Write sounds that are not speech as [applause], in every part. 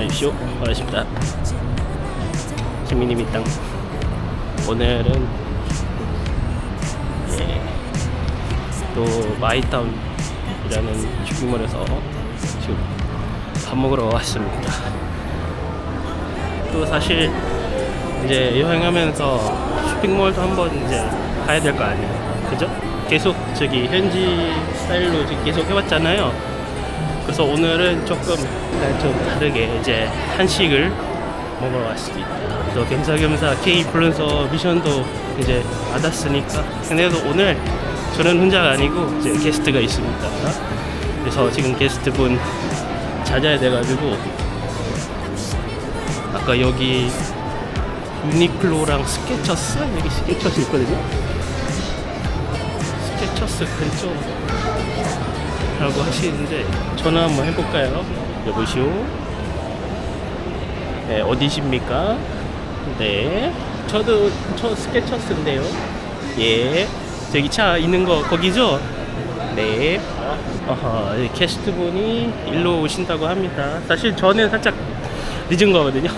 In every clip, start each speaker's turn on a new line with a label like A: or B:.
A: 안녕하십시오. 반갑습니다. 시민이 밑땅. 오늘은 예, 또 마이타운이라는 쇼핑몰에서 지금 밥 먹으러 왔습니다. 또 사실 이제 여행하면서 쇼핑몰도 한번 이제 가야 될 거 아니에요. 그죠? 계속 저기 현지 스타일로 계속 해왔잖아요. 그래서 오늘은 조금 좀 다르게 이제 한식을 먹으러 왔습니다. 또 겸사겸사 K 인플루언서 미션도 이제 받았으니까. 근데도 오늘 저는 혼자가 아니고 이제 게스트가 있습니다. 그래서 지금 게스트분 찾아야 돼가지고 아까 여기 유니클로랑 스케쳐스 여기 스케쳐스 있거든요. 스케쳐스 근처 라고 하시는데 전화 한번 해볼까요? 여보시오. 네 어디십니까? 네. 저도 저 스케쳐스인데요. 예. 저기 차 있는 거 거기죠? 네. 어허, 이 게스트분이 일로 오신다고 합니다. 사실 저는 살짝 늦은 거거든요.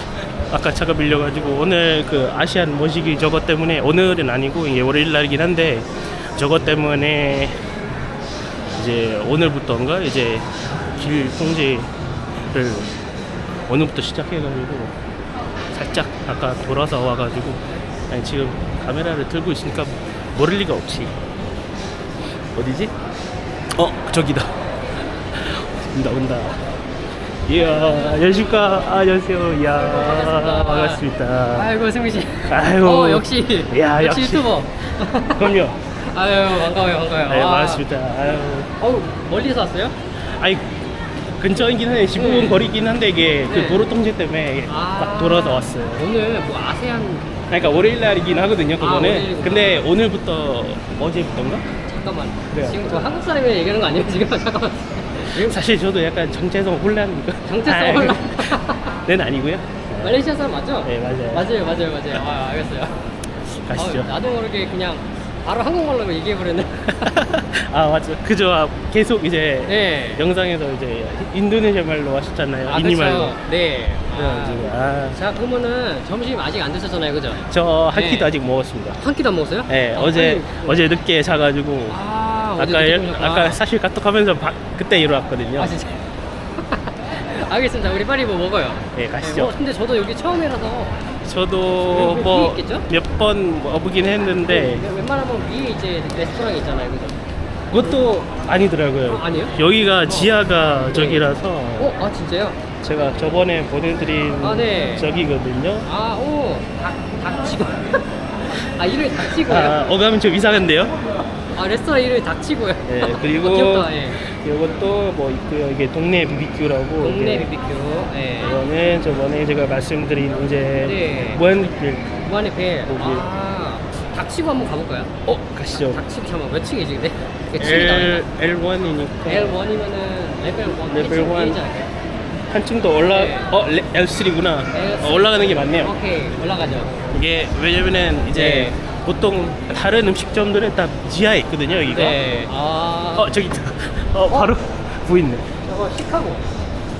A: [laughs] 아까 차가 밀려가지고 오늘 그 아시안 모시기 저것 때문에 오늘은 아니고 이게 월요일 날이긴 한데 저것 때문에 이제 오늘부터인가 이제 길 통제를 오늘부터 시작해가지고 살짝 아까 돌아서 와가지고 아니 지금 카메라를 들고 있으니까 모를 리가 없지 어디지? 어 저기다 [laughs] 온다 온다 이야 안녕하십니까 아, 안녕하세요 이야 반갑습니다
B: 아이고 승민 씨.
A: 아이고.
B: 어 역시.
A: 야,
B: 역시
A: 역시.
B: 유튜버.
A: 그럼요
B: 아유 반가워요 반가워요.
A: 네
B: 아.
A: 반갑습니다 아유
B: 어우 멀리서 왔어요?
A: 아니 근처이긴 한데 15분
B: 네.
A: 거리긴 한데 이게
B: 네.
A: 그 도로 통제 때문에
B: 아.
A: 딱 돌아서 왔어요
B: 오늘 뭐 아세안
A: 그러니까 월요일 날이긴 하거든요 그거는
B: 아, 월요일이구나.
A: 근데 오늘부터 어제부터인가?
B: 잠깐만.
A: 그래요.
B: 지금 저 한국 사람이 얘기하는 거 아니에요 지금 [laughs] 잠깐만.
A: 사실 저도 약간 정체성 혼란이니까
B: 정체성 혼란. [laughs]
A: 는 아니고요
B: 말레이시아 사람 맞죠?
A: 네 맞아요
B: 맞아요 맞아요 맞아요. 아 알겠어요.
A: 가시죠
B: 아, 나도 모르게 그냥 바로 한국말로 얘기해 버렸네. [laughs]
A: 아 맞죠 그죠 아, 계속 이제
B: 네.
A: 영상에서 이제 인도네시아 말로 하셨잖아요
B: 아
A: 이니
B: 그렇죠.
A: 말로
B: 네.
A: 그래가지고
B: 아.
A: 아,
B: 자 그러면은 점심 아직 안 드셨잖아요, 그죠?
A: 저한 끼도
B: 네.
A: 아직 먹었습니다
B: 한 끼도 안 먹었어요?
A: 네
B: 아,
A: 어제
B: 아니,
A: 어제 늦게 자가지고
B: 아, 어제
A: 아까
B: 늦게.
A: 아까 사실 카톡하면서 바- 그때 일어났거든요.
B: 아 진짜. 알겠습니다. 우리 빨리 뭐 먹어요.
A: 네 가시죠.
B: 어, 근데 저도 여기 처음이라서
A: 저도
B: 여기
A: 뭐
B: 위에 있겠죠?
A: 몇 번 와보긴 했는데
B: 네, 웬만하면 위에 이제 레스토랑 있잖아요, 그죠?
A: 그것도 아니더라고요.
B: 어, 아니에요?
A: 여기가 지하가
B: 네.
A: 저기라서
B: 어, 아 진짜요?
A: 제가 저번에 보내드린
B: 아, 네.
A: 저기거든요.
B: 아, 오, 닭, 닭치고. [laughs] 아 이름이 닭치고요?
A: 아, 어감이 좀 이상한데요?
B: 아 레스토랑 이름이 닭치고요.
A: 네 그리고 [laughs]
B: 어, 귀엽다. 예.
A: 이것도 뭐 있고요. 이게 동네 BBQ라고.
B: 동네
A: 이게
B: BBQ. 예.
A: 이거는 저번에 제가 말씀드린 이제
B: 네.
A: 무한리필.
B: 무한의 배.
A: 거기.
B: 아, 닭치고 한번 가볼까요?
A: 어 가시죠.
B: 닭치고 잠깐 몇 층이지 근데? 이게 층이 나와
A: L L1이니까
B: L1이면은 레벨 1
A: 레벨 원. 한층 더 올라
B: 네.
A: 어 레- L3구나
B: L3.
A: 어, 올라가는 게 맞네요.
B: 오케이 올라가죠.
A: 이게 왜냐면은 이제
B: 네.
A: 보통 다른 음식점들은 다 지하에 있거든요 여기가.
B: 네. 아.
A: 어 저기 있다. 어 바로 보이네.
B: 저거 시카고.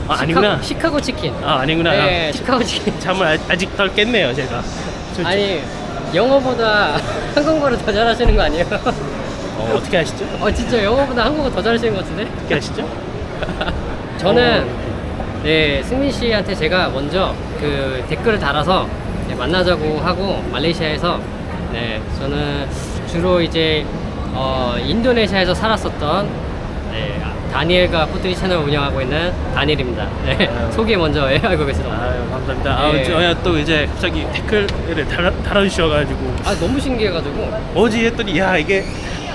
A: 아 아니구나.
B: 시카고, 시카고 치킨.
A: 아 아니구나.
B: 네, 시카고 치킨. [laughs]
A: 잠을 아- 아직 덜 깼네요 제가. 저- 저-
B: 아니 영어보다 [laughs] 한국어를 더 잘하시는 거 아니에요?
A: 어, 어떻게 하시죠?
B: 어 진짜 영어보다 한국어 더 잘하시는 것 같은데?
A: 어떻게 하시죠? [laughs]
B: 저는
A: 어,
B: 네 승민 씨한테 제가 먼저 그 댓글을 달아서 네, 만나자고 하고 말레이시아에서 네 저는 주로 이제 어, 인도네시아에서 살았었던 네, 다니엘과 포트리 채널 운영하고 있는 다니엘입니다. 네,
A: 아유.
B: 소개 먼저 해 알고? 아,
A: 아유 감사합니다. 아,
B: 네.
A: 저야 또 이제 갑자기 댓글을 달아, 달아주셔가지고
B: 너무 신기해가지고
A: 어제 했더니 야 이게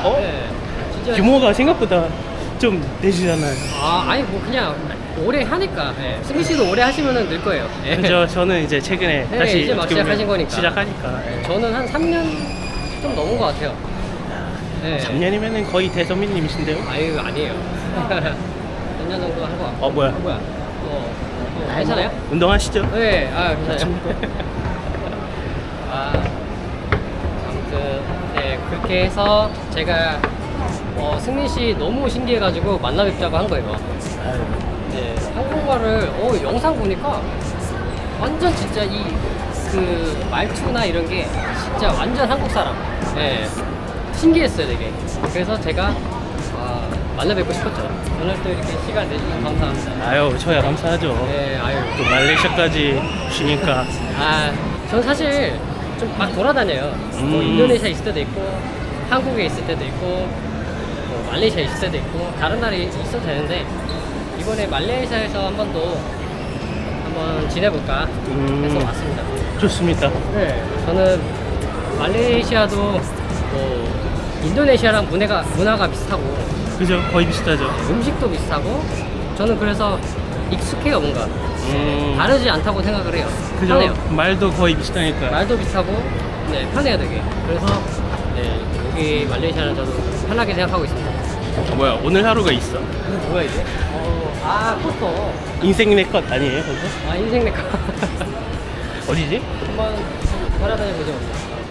A: 어
B: 네, 진짜
A: 규모가 생각보다 좀 되시잖아요.
B: 아 아니 뭐 그냥 오래 하니까 네. 승민 씨도 오래 하시면은 늘 거예요. 네.
A: 그죠? 저는 이제 최근에
B: 네,
A: 다시
B: 이제 막
A: 어떻게 보면
B: 시작하신 거니까.
A: 시작하니까 예.
B: 저는 한 3년 좀 넘은 것 같아요. 네.
A: 3년이면은 거의 대선배님이신데요?
B: 아유 아니에요. [laughs] 몇년 정도 한거 같고.
A: 어 뭐야?
B: 뭐야? 어, 어, 괜찮아요?
A: 운동하시죠?
B: 네, 아 괜찮아요. [laughs] 아 아무튼 네 그렇게 해서 제가 어, 승민 씨 너무 신기해가지고 만나 뵙자고 한 거예요. 네, 한국 한국말을 어, 영상 보니까 완전 진짜 이 그 말투나 이런 게 진짜 완전 한국 사람. 예. 신기했어요, 되게. 그래서 제가 아, 만나 뵙고 싶었죠. 오늘 또 이렇게 시간 내주셔서 감사합니다.
A: 아유 저야 감사하죠.
B: 네, 아유.
A: 또 말레이시아까지 오시니까 [laughs]
B: 아, 전 사실 좀 막 돌아다녀요. 뭐
A: 음.
B: 인도네시아 있을 때도 있고, 한국에 있을 때도 있고, 뭐 말레이시아 있을 때도 있고, 다른 나라에 있어도 되는데, 이번에 말레이시아에서 한 번 더 한번 지내볼까
A: 음.
B: 해서 왔습니다.
A: 좋습니다.
B: 네, 저는 말레이시아도 뭐 인도네시아랑 문화가, 문화가 비슷하고,
A: 그죠? 거의 비슷하죠.
B: 음식도 비슷하고, 저는 그래서 익숙해요, 뭔가.
A: 음,
B: 다르지 않다고 생각을 해요.
A: 그죠?
B: 편해요.
A: 말도 거의 비슷하니까.
B: 말도 비슷하고 네 편해요 되게 그래서 네 여기 말레이시아는 저도 편하게 생각하고 있습니다
A: 어, 뭐야 오늘 하루가 있어.
B: 이거 뭐야 이게? 어, 아 포스터
A: 인생 내것 아니에요? 그거?
B: 아 인생 내거
A: 어디지?
B: 한번 좀 돌아다녀 보죠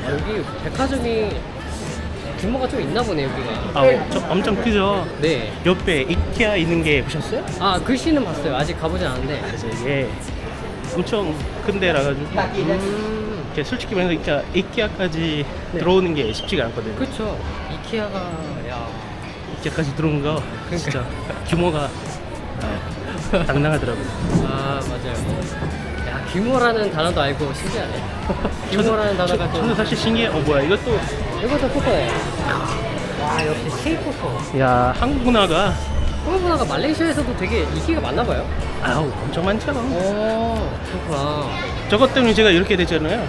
B: 아, 여기 백화점이 규모가 좀 있나 보네 여기가
A: 아 엄청, 엄청 크죠.
B: 네아
A: 옆에 이케아 있는 게 보셨어요?
B: 글씨는 봤어요 아직 가보진 않았는데
A: 그래서 이게 엄청 큰 데라 가지고
B: 음
A: 이렇게 솔직히 말해서 이케아, 이케아까지
B: 네.
A: 들어오는 게 쉽지가 않거든요.
B: 그쵸 이케아가 야
A: 이케아까지 들어온 거 진짜 규모가 아, 당당하더라고요.
B: 아 맞아요 야 규모라는 단어도 알고 신기하네 [laughs] 규모라는 단어가 좀
A: 저는 사실 신기해. 어 뭐야 이것도
B: 이것도 포커네. 와 역시 K-포커.
A: 야 한국 문화가
B: 한국 문화가 말레이시아에서도 되게 인기가 많나 봐요.
A: 아우 엄청 많죠.
B: 오 그렇구나.
A: 저것 때문에 제가 이렇게 됐잖아요.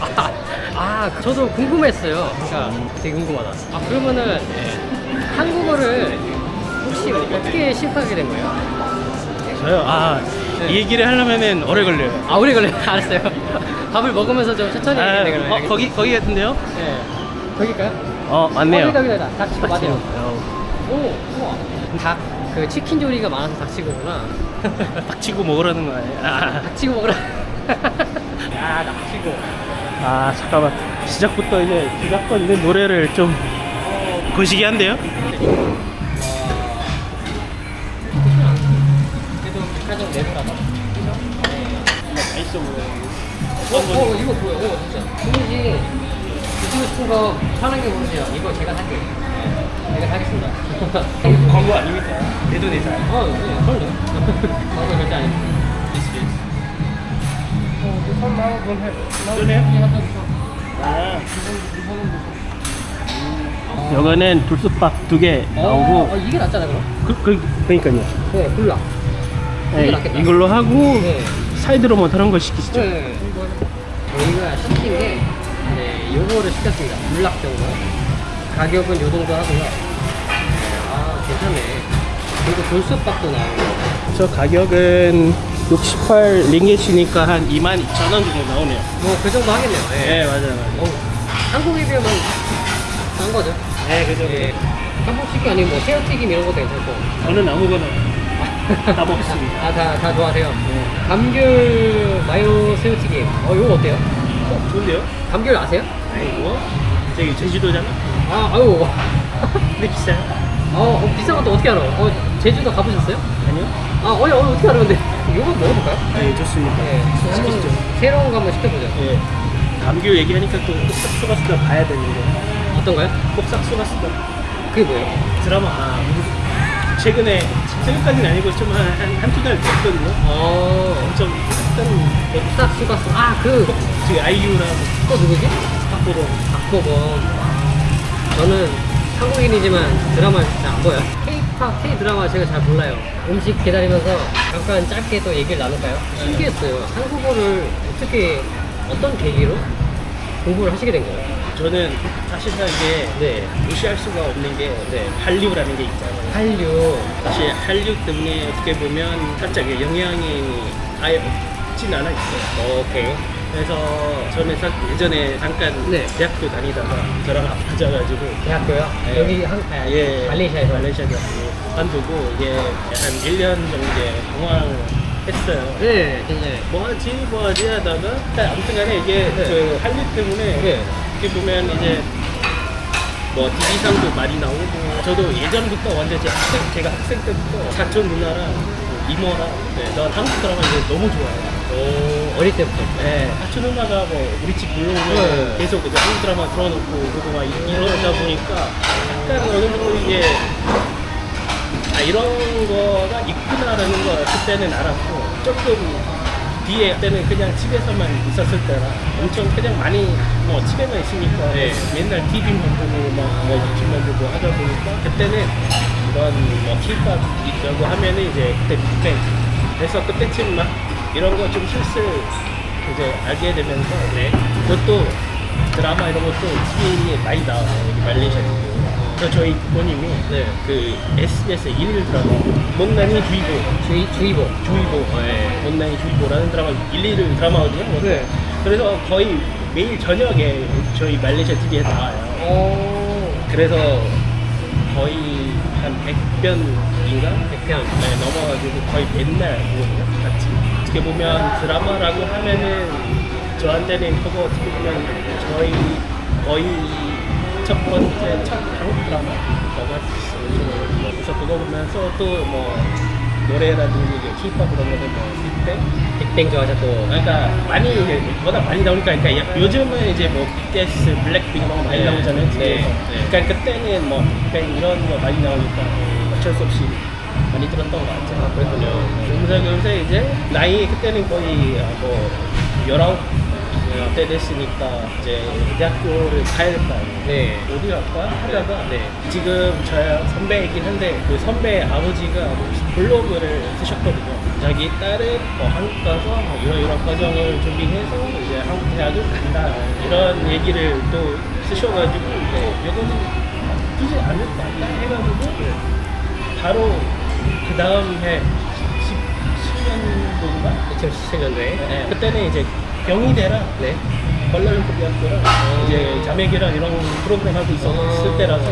B: 아, [laughs] 아 저도 궁금했어요. 그러니까 되게 궁금하다. 아 그러면은 한국어를 혹시 어떻게 시작하게 된 거예요?
A: 저요. 아,
B: 네.
A: 이 얘기를 하려면은 오래 걸려요.
B: 아 오래 걸려. [laughs] 알았어요. 밥을 먹으면서 좀 천천히
A: 아,
B: 얘기해 그러면.
A: 어, 거기 거기 같은데요?
B: 네. 거기까요?
A: 어, 맞네요.
B: 어, 여기다 여기다. 닭치고 맞아요.
A: 어,
B: 오 우와. 닭 그 치킨 조리가 많아서 닭치고구나. [laughs]
A: 닥치고 먹으라는 거 아니에요? 아,
B: 닭치고 먹으라. [laughs] 야, 닭치고.
A: 아, 잠깐만. 시작부터 이제 시작권 있는 노래를 좀 거시기 한데요?
B: 그래도 백화점 내부라서.
A: 맛있어 보여요.
B: 어, 어, 이거 뭐야? 어, 진짜. 주문 지 드시고 싶은 거 편하게 고르세요. 이거 제가 살게요. 네, 제가 사겠습니다. [laughs]
A: 광고 아닙니까? 내 돈에 살.
B: 어, 네, 그럼요. [laughs] 광고 절대 아닙니다.
A: 그러네요? 아. 요거는 불쑥밥 두개
B: 어,
A: 나오고
B: 어, 이게 낫잖아, 그럼?
A: 그, 그, 그러니까요
B: 네. 이게
A: 네,
B: 낫겠다.
A: 이걸로 하고
B: 네.
A: 사이드로 뭐 다른 거 시키시죠
B: 네. 저희가 시킨 게, 네, 요거를 시켰습니다. 물락 정도. 가격은 요 정도 하고요. 네, 아, 괜찮네. 그리고 돌솥밥도 나오고.
A: 저 가격은 68 링겟이니까 한 22,000원 정도 나오네요
B: 뭐, 그 정도 하겠네요.
A: 네 맞아요 맞아요
B: 어, 한국에 비하면 싼 거죠.
A: 네 그죠
B: 예. 한국식이 아니고 뭐 새우튀김 이런 것도 괜찮고.
A: 저는 아무거나 [laughs] 다 먹습니다
B: 아, 다, 다 좋아하세요. 감귤 마요 새우튀김. 어, 이거 어때요?
A: 어, 좋은데요?
B: 감귤 아세요?
A: 아이고 저기 제주도잖아
B: 아, 아유. [laughs]
A: 근데 비싸요
B: 어, 어, 비싼 것도 어떻게 알아? 어, 제주도 가보셨어요?
A: 아니요?
B: 아, 어, 어, 어떻게 알아, 근데? 이거 먹어볼까요?
A: 네 좋습니다
B: 예.
A: 시키시죠
B: 새로운 거 한번 시켜보죠.
A: 예 감귤 얘기하니까 또 꼭삭소가수다 봐야 되는데
B: 어떤가요?
A: 꼭삭소가수다
B: 그게 뭐예요?
A: 드라마 아, 최근에 최근까지는 아니고 좀한 한두 달 됐거든요
B: 어,
A: 엄청 핫한
B: 싹 수가스. 아, 그,
A: 그 아이유랑
B: 또 누구지?
A: 박보검
B: 박보검. 저는 한국인이지만 드라마를 잘 안 봐요. K-팝, K-드라마 제가 잘 몰라요. 음식 기다리면서 잠깐 짧게 또 얘기를 나눌까요? 신기했어요. 한국어를 어떻게, 어떤 계기로 공부를 하시게 된 거예요?
A: 저는 사실상 이게
B: 네.
A: 무시할 수가 없는 게 네, 한류라는 게 있잖아요.
B: 한류.
A: 사실 한류 때문에 어떻게 보면 살짝 영향이 아예 없진 않아 있어요.
B: 오케이.
A: 그래서 저는 사- 예전에 잠깐
B: 네.
A: 대학교 다니다가 저랑 아파져가지고
B: 대학교요?
A: 네.
B: 여기 한, 아,
A: 예,
B: 말레이시아에서.
A: 말레이시아 대학교 관두고 이게 한 1년 정도 이제 방황했어요.
B: 네, 굉장히.
A: 뭐 하지 뭐 하지 하다가 아무튼 간에 이게
B: 네.
A: 그 한류 때문에
B: 네.
A: 어떻게 보면 이제 뭐 TV상도 많이 나오고 저도 예전부터 완전 제 학생, 제가 학생 때부터 사촌 누나랑 이모랑 네, 전 한국 드라마 이제 너무 좋아해요.
B: 오, 어릴 때부터.
A: 네, 사촌 누나가 뭐 우리 집 불러오면
B: 네.
A: 계속 이제 한국 드라마 틀어놓고 그러고 막 이- 이러다 보니까 약간 어느 정도 이게 아 이런 거가 있구나라는 걸 그때는 알았고 조금 뒤에 그때는 그냥 집에서만 있었을 때라 엄청 그냥 많이 뭐 집에만 있으니까
B: 네.
A: 맨날 TV만 보고 막뭐 유튜브만 보고 하다 보니까 그때는 이런 뭐 있다고 하면은 이제 그때 빅뱅 그래서 그때쯤 막 이런 거좀 슬슬 이제 알게 되면서 네. 그것도 드라마 이런 것도 TV에 많이 나와요 여기 말레이시아 그래서 저희 부모님이
B: 네.
A: 그 SBS 일일 드라마 못난이 주의보
B: 주의, 주의보.
A: 주의보
B: 네.
A: 못난이 주의보라는 드라마 일일 드라마거든요
B: 네.
A: 그래서 거의 매일 저녁에 저희 말레이시아 TV에 나와요
B: 오,
A: 그래서 거의 한 100편인가?
B: 백편.
A: 네, 넘어가지고 거의 맨날 보거든요 같이 어떻게 보면 드라마라고 하면은 저한테는 그거 어떻게 보면 저희 거의 첫 번째 첫 한국 드라마라고 할 수 있어요 그래서 그거 보면서 또 뭐 노래라든지 이제 힙합 그런 거는 뭐 빅뱅
B: 빅뱅 좋아하셨고.
A: 그러니까 많이 이제 워낙 많이 나오니까 그러니까 야- 요즘은 이제 뭐 BTS, 블랙핑 거 많이
B: 네.
A: 나오잖아요.
B: 네. 네.
A: 그러니까 그때는 뭐 빅뱅 이런 거 많이 나오니까 어쩔 수 없이 많이 들었던 것 같아요.
B: 아, 그랬군요.
A: 그러면서 요새 이제 나이 그때는 거의 아, 뭐 열아홉 때 됐으니까 이제 대학교를 가야 될거 아니에요.
B: 네.
A: 어디 갈까 하다가
B: 네.
A: 지금 저희 선배이긴 한데 그 선배 아버지가 블로그를 쓰셨거든요. 자기 딸은 뭐 한국 가서 뭐 이런 이런 과정을 준비해서 이제 한국 대학을 간다 이런 얘기를 또 쓰셔가지고 뭐 이거는 나쁘지 않을 것 같다 해가지고 바로 그 다음 해 10년도인가?
B: 2017년도에.
A: 네, 그때는 이제 경희대랑
B: 네.
A: 관람고등학교랑 이제 자매기랑 이런 프로그램 하고 있었을
B: 어.
A: 때라서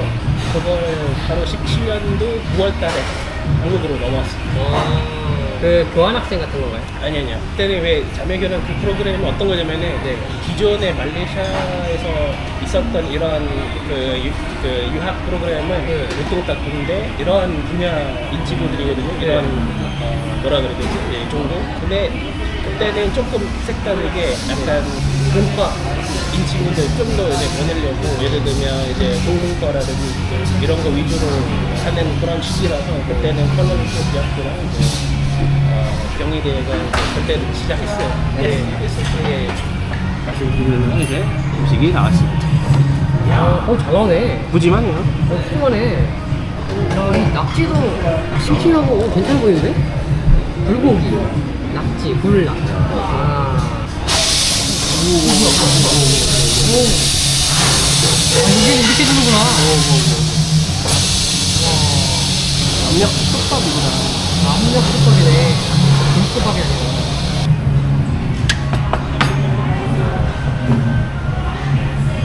A: 그걸 바로 17년도 9월 달에 한국으로 넘어왔어요.
B: 어, 그 교환학생 같은 건가요?
A: 아니 아니요. 그때는 왜 자매결혼 그 프로그램은 어떤 거냐면은
B: 네.
A: 기존에 말레이시아에서 있었던 이런 그, 유, 그 유학 프로그램은
B: 네.
A: 보통 딱 군대 이런 분야 인지부들이거든요.
B: 네.
A: 이런 어, 뭐라 그래야 되지? 예, 정도. 근데 그때는 조금 색다르게 약간 문과 인 친구들 좀 더 이제 보내려고 예를 들면 이제 공문과라든지 이런 거 위주로 하는 그런 취지라서 그때는 컬러리스 대학교랑 이제 어, 경희대가 그때 시작했어요.
B: 네.
A: 예. 말씀드리면 이제 음식이 나왔습니다.
B: 야, 어, 잘 나오네.
A: 무지만해요.
B: 어, 훌륭하네. 야, 이 낙지도 싱싱하고 어, 괜찮아 보이는데? 불고기, 낙지, 굴낙. 아. 오. 아, 이게 이렇게 주는구나.
A: 압력 솥밥이구나.
B: 압력 수법이네. 불수법이네.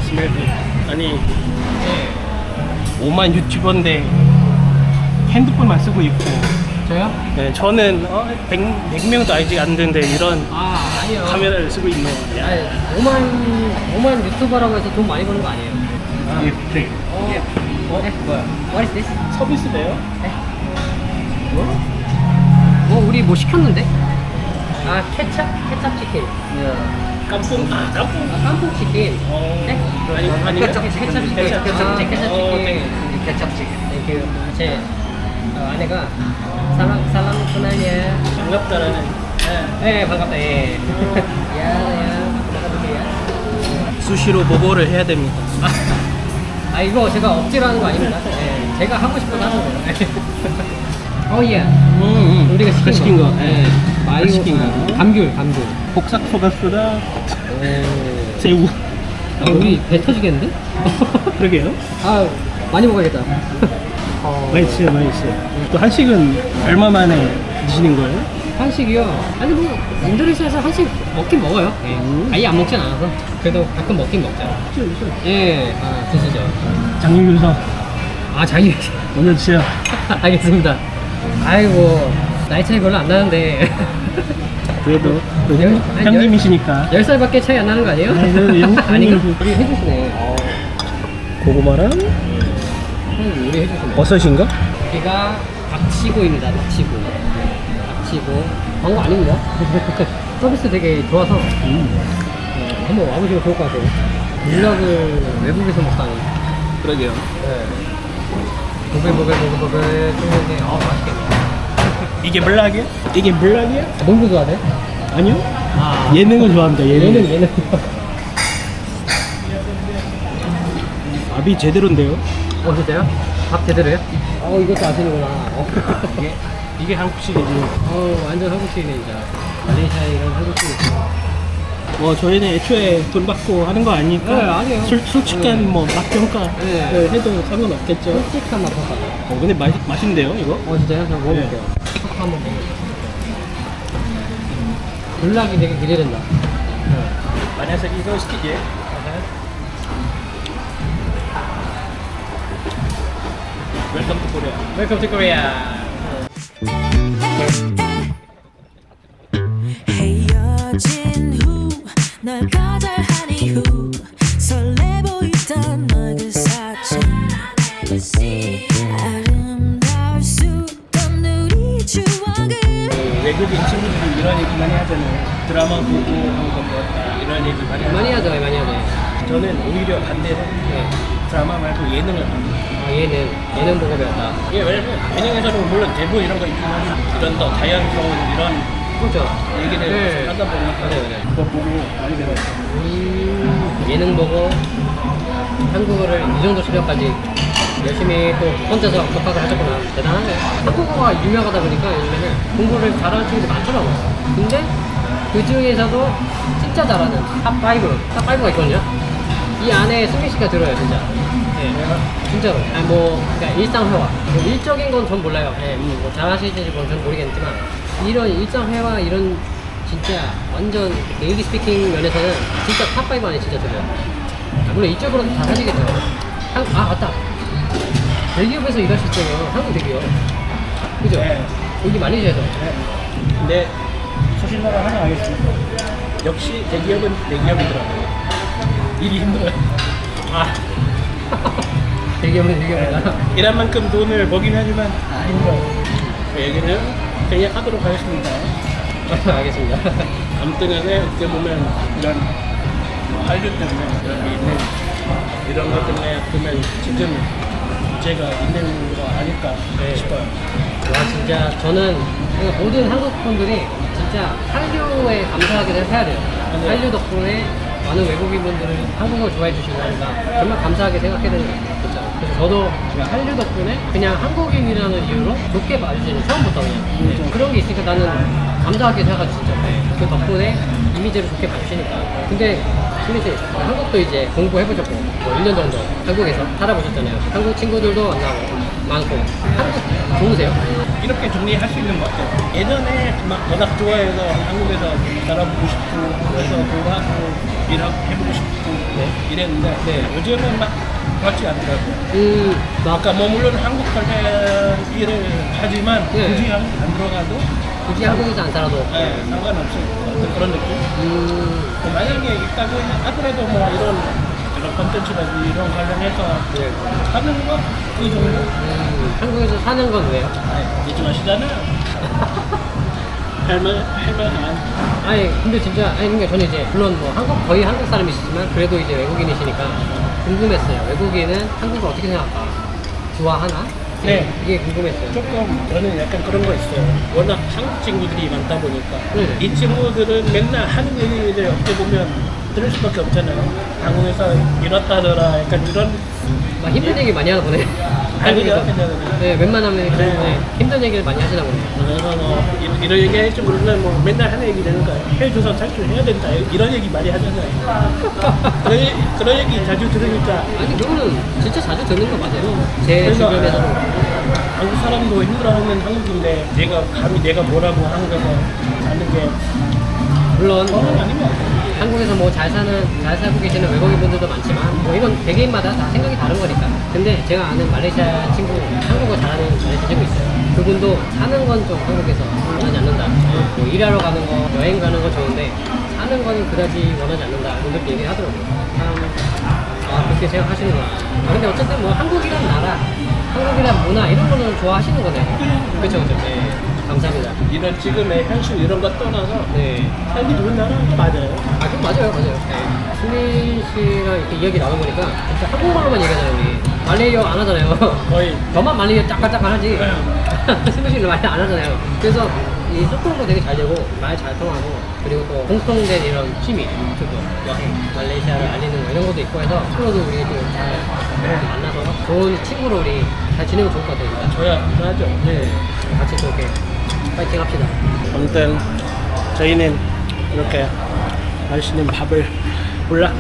A: 스멜도 아니 5만 유튜버인데 핸드폰만 쓰고 있고
B: 저요?
A: 네, 저는 어, 100, 100명도 아직 안 되는데 이런
B: 아, 아니요.
A: 카메라를 쓰고 있네. 야.
B: 아니, 5만, 5만 유튜버라고 해서 돈 많이 버는 거 아니에요.
A: 이게 네.
B: 어,
A: 이게
B: 어, 뭐야? What is this?
A: 서비스네요.
B: 뭐 우리 뭐 시켰는데? 아 케찹? 케찹 치킨
A: 깐풍 아 깐풍.
B: 아 깐풍 치킨
A: 어,
B: 네?
A: 아니 아니면
B: 케찹 치킨 케찹 치킨
A: 케찹 치킨.
B: 아, 케찹
A: 어,
B: 치킨
A: 네.
B: 케찹 치킨 땡큐 제 어, 아내가 사람 사람 kenalnya
A: 반갑다라는. 네.
B: 네 반갑다 예 야야 반갑다
A: 수시로 보고를 해야 됩니다.
B: 아 이거 제가 억지로 하는 거 아닙니다 예 제가 하고 싶어서 하는 거예요 어예
A: 음, 음.
B: 우리가 시킨,
A: 그 시킨 거.
B: 예 마요
A: 시킨 거.
B: 아, 감귤 감귤
A: 복삭 소가수다
B: 오.
A: 새우.
B: 아, 우리 배 터지겠는데? [laughs]
A: 그러게요.
B: 아, 많이 먹어야겠다. 어,
A: 맛있어요, 맛있어요. 또 한식은 얼마 만에 드시는 거예요?
B: 한식이요? 아니, 뭐, 인도네시아에서 한식 먹긴 먹어요. 예.
A: 음.
B: 아예 안 먹진 않아서. 그래도 가끔 먹긴 먹죠. 예, 아, 드시죠.
A: 장유유서
B: 아, 자기.
A: 오늘 드세요.
B: 알겠습니다. 아이고, 나이 차이 별로 안 나는데.
A: 그래도 [laughs] 형,
B: 아니,
A: 형님이시니까
B: 10살밖에 차이 안 나는 거 아니에요?
A: 아니, 그 영- [laughs]
B: 아니,
A: 형님.
B: 우리 해주시네. 어,
A: 고구마랑
B: 음, 우리 해주시네.
A: 버섯인가?
B: 여기가 박치고입니다. 박치고. 서비스이고 광고 아닙니다. [laughs] 서비스 되게 좋아서 네, 한번 와보시면 좋을 것 같아요. 물락을 외국에서 먹다니.
A: 그러게요.
B: 네. 보글보글보글보글 끓는데 아 맛있겠네.
A: 이게 블락이야? 이게 블락이야?
B: 농구 좋아해?
A: 아니요.
B: 아
A: 예능을 좋아합니다.
B: 얘는 얘는
A: 밥이 제대로인데요.
B: 어 진짜요? 밥 제대로 해요? 어 이것도 아시는구나. 어.
A: 이게 [laughs] 이게 한국식이지.
B: 어 완전 한국식이네 진짜. 말레이시아 이런 한국식.
A: 뭐 저희는 애초에 돈 받고 하는 거 아니니까
B: 네, 아니에요.
A: 솔, 솔직한
B: 네.
A: 뭐 맛평가
B: 네.
A: 네, 해도 상관없겠죠.
B: 솔직한 맛 평가.
A: 어, 근데 맛 맛있는데요 이거?
B: 어 진짜요? 저 먹어볼게요. sok 한번 먹어볼게요. 불락이 되게 기대된다.
A: 만약에 이거 시키게. 웰컴 투 코리아.
B: 웰컴 투 코리아.
C: 헤어진 후널 거절하니 후 설레 보이던 너의 그 사진 아름다울 수 없는 우리 추억을
A: 외국인 친구들이 이런 얘기 많이 하잖아요. 드라마 보고 한거 배웠다 이런 얘기 많이. 하죠,
B: 많이 하죠.
A: 저는 오히려 반대로
B: 네.
A: 드라마 말고 예능을 합니다.
B: 아, 얘는 예능 보고 배웠다.
A: 이게 왜냐면 예능에서는 물론 대부 이런 거 있지만 이런 더 자연스러운 이런
B: 그렇죠.
A: 얘기를
B: 네.
A: 하다 보니까
B: 맞아요, 맞아요.
A: 그거 보고 많이 배웠어요.
B: 음, 예능 보고 한국어를 이 정도 수준까지 열심히 또 혼자서 독학을 하셨구나. 대단하네. 한국어가 유명하다 보니까 요즘에는 공부를 잘하는 친구들이 많더라고요. 근데 그 중에서도 진짜 잘하는 탑5, 탑5가 있거든요. 이 안에 승민 씨가 들어요, 진짜. 네, 진짜로. 아니, 뭐, 그러니까 일상 회화. 뭐 일적인 건 전 몰라요. 네, 음, 뭐 잘하실지 전 모르겠지만, 이런 일상 회화, 이런 진짜 완전 데일리 스피킹 면에서는 진짜 탑5 안에 진짜 들어요. 아, 물론 이쪽으로는 다 하시겠죠. 한, 아, 맞다. 대기업에서 일하셨잖아요. 한국 대기업. 그죠?
A: 네.
B: 여기 말레이시아에서.
A: 근데 소신나라 하나 알겠습니다. 역시 대기업은 대기업이더라고요. 일이 힘들어요.
B: 아. 대기업은 대기업이다.
A: 일한 만큼 돈을 벌긴 하지만 아, 힘들어요. 그 얘기를 그냥 하도록 하겠습니다. [laughs]
B: 알겠습니다.
A: 아무튼 간에 어떻게 보면 이런 뭐 한류 때문에 이런 게 있는 이런 것 때문에 보면 지금 문제가 있는 거 아닐까
B: 네.
A: 싶어요.
B: 와 진짜 저는 그러니까 모든 한국 분들이 진짜 한류에 감사하기를 해야 돼요.
A: 네.
B: 한류 덕분에 많은 외국인 분들을 한국어를 좋아해 주시고 하니까 정말 감사하게 생각해야 되는 것 같아요. 그래서 저도 한류 덕분에 그냥 한국인이라는 이유로 좋게 봐주시는 처음부터 그냥 네, 그런 게 있으니까 나는 감사하게 생각하지 진짜. 네. 그 덕분에 이미지를 좋게 봐주시니까. 근데 수민 씨 한국도 이제 공부해보셨고 뭐 1년 정도 한국에서 살아보셨잖아요. 한국 친구들도 만나고 많고 한국 좋으세요?
A: 이렇게 정리할 수 있는 것 같아요. 예전에 막 워낙 좋아해서 한국에서 살아보고 싶고 한국에서 공부하고 일해보고 싶고
B: 네.
A: 이랬는데
B: 네.
A: 요즘은 막 그렇지 않더라고요.
B: 음,
A: 아까 뭐 물론 한국 관련 일을 하지만
B: 네.
A: 굳이 안, 안 들어가도
B: 굳이 한국에서 안 살아도
A: 네, 상관없을 것 같은 그런 느낌.
B: 음,
A: 뭐 만약에 있다고 하더라도 뭐 이런 이런 컨텐츠라든지 이런 관련해서
B: 네.
A: 하는 거이 정도.
B: 음, 한국에서 사는 건 왜요?
A: 아니, 이좀 하시잖아요. 할만 할만한.
B: 아니 근데 진짜 아니 그러니까 저는 이제 물론 뭐 한국 거의 한국 사람이시지만 그래도 이제 외국인이시니까 궁금했어요. 외국인은 한국을 어떻게 생각할까? 좋아하나?
A: 네.
B: 이게 궁금했어요.
A: 조금 저는 약간 그런 거 있어요. 워낙 한국 친구들이 많다 보니까
B: 네.
A: 이 친구들은 맨날 하는 얘기를 어떻게 보면 들을 수밖에 없잖아요. 한국에서 이렇다더라 약간 이런
B: 막 힘든 얘기 많이 하나 보네.
A: 그냥.
B: 네, 웬만하면
A: 네.
B: 네. 힘든 얘기를 많이 하시나 보네.
A: 그래서 뭐 이- 이런 얘기 할줄 모르면 뭐 맨날 하는 얘기 되는 거예요. 해조선 탈출해야 된다 이런 얘기 많이 하잖아요. [laughs] 그런, 얘기- 그런 얘기 자주 들으니까
B: 아니 그거는 진짜 자주 듣는 거 맞아요. 제
A: 그래서
B: 주변에서도.
A: 한국 사람도 힘들어하는 한국인데 내가 감히 내가 뭐라고 한국에서 사는 게
B: 물론
A: 것 같아요.
B: 한국에서 뭐 잘 사는 잘 살고 계시는 외국인 분들도 많지만 뭐이 건 개개인마다 다 생각이 다른 거니까. 근데 제가 아는 말레이시아 친구 한국어 잘하는 말레이시아 친구 있어요. 그분도 사는 건 좀 한국에서 원하지 않는다. 뭐 일하러 가는 거, 여행 가는 거 좋은데 사는 거는 그다지 원하지 않는다. 그렇게 얘기를 하더라고요. 참, 아 그렇게 생각하시는구나. 아, 근데 어쨌든 뭐 한국이란 나라, 한국이란 문화 이런 거는 좋아하시는 거네요. 그렇죠, 그렇죠. 네, 감사합니다.
A: 이런 지금의 현실 이런 거 떠나서
B: 네.
A: 살기 좋은 나라 맞아요.
B: 아, 그럼 맞아요, 맞아요. 네. 승민 씨랑 이렇게 이야기 나눠보니까 진짜 한국말로만 얘기하잖아요, 우리. 말레이어 안 하잖아요. [laughs]
A: 거의
B: 저만 말레이어 짝깔짝깔 하지. 승민 씨는 말안 하잖아요. 그래서 이 소통도 되게 잘 되고, 말 잘 통하고, 그리고 또 공통된 이런 취미, 유튜브, 여행, 말레이시아를 알리는 거 이런 것도 있고 해서 서로도 우리 좀잘 만나서 좋은 친구로 우리 잘 지내면 좋을 것 같아요, 진짜.
A: 저야 하죠.
B: 네. 같이 또 이렇게 파이팅 합시다.
A: 아무튼 저희는 이렇게 맛있는 밥을 몰라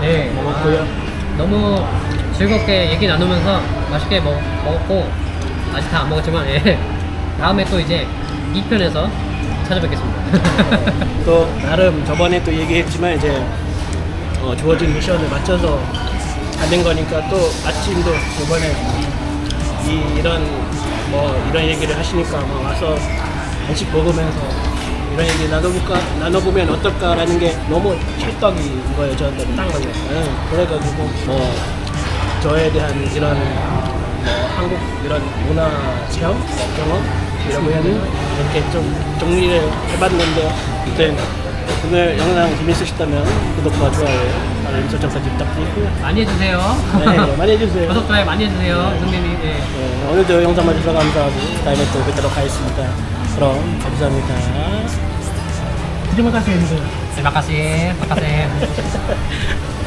B: 네.
A: 먹었고요.
B: 아, 너무 즐겁게 얘기 나누면서 맛있게 먹, 먹었고 아직 다 안 먹었지만 예. [laughs] 다음에 또 이제 2편에서 찾아뵙겠습니다. [laughs]
A: 또 나름 저번에 또 얘기했지만 이제 어, 주어진 미션을 맞춰서 가는 거니까 또 아침도 이번에 이 이런 뭐 이런 얘기를 하시니까 뭐 와서 간식 먹으면서 이런 얘기 나눠볼까 나눠보면 어떨까라는 게 너무 찰떡인 거예요 저한테 딱 맞아요. 응, 그래가지고 뭐 저에 대한 이런 뭐 한국 이런 문화 체험 경험 이런 거에는 이렇게 좀 정리를 해봤는데 아무튼 오늘 영상 재밌으셨다면 구독과 좋아요 알림 설정까지 부탁드리고요.
B: 많이 해주세요.
A: 네, 많이 해주세요.
B: 구독, 좋아요 많이 해주세요. 선생님이. 예.
A: 네, 오늘도 영상 봐주셔서 감사하고 다음에 또 뵙도록 하겠습니다. 그럼 감사합니다. Terima kasih.
B: 네, 마카시, 마카시. [laughs]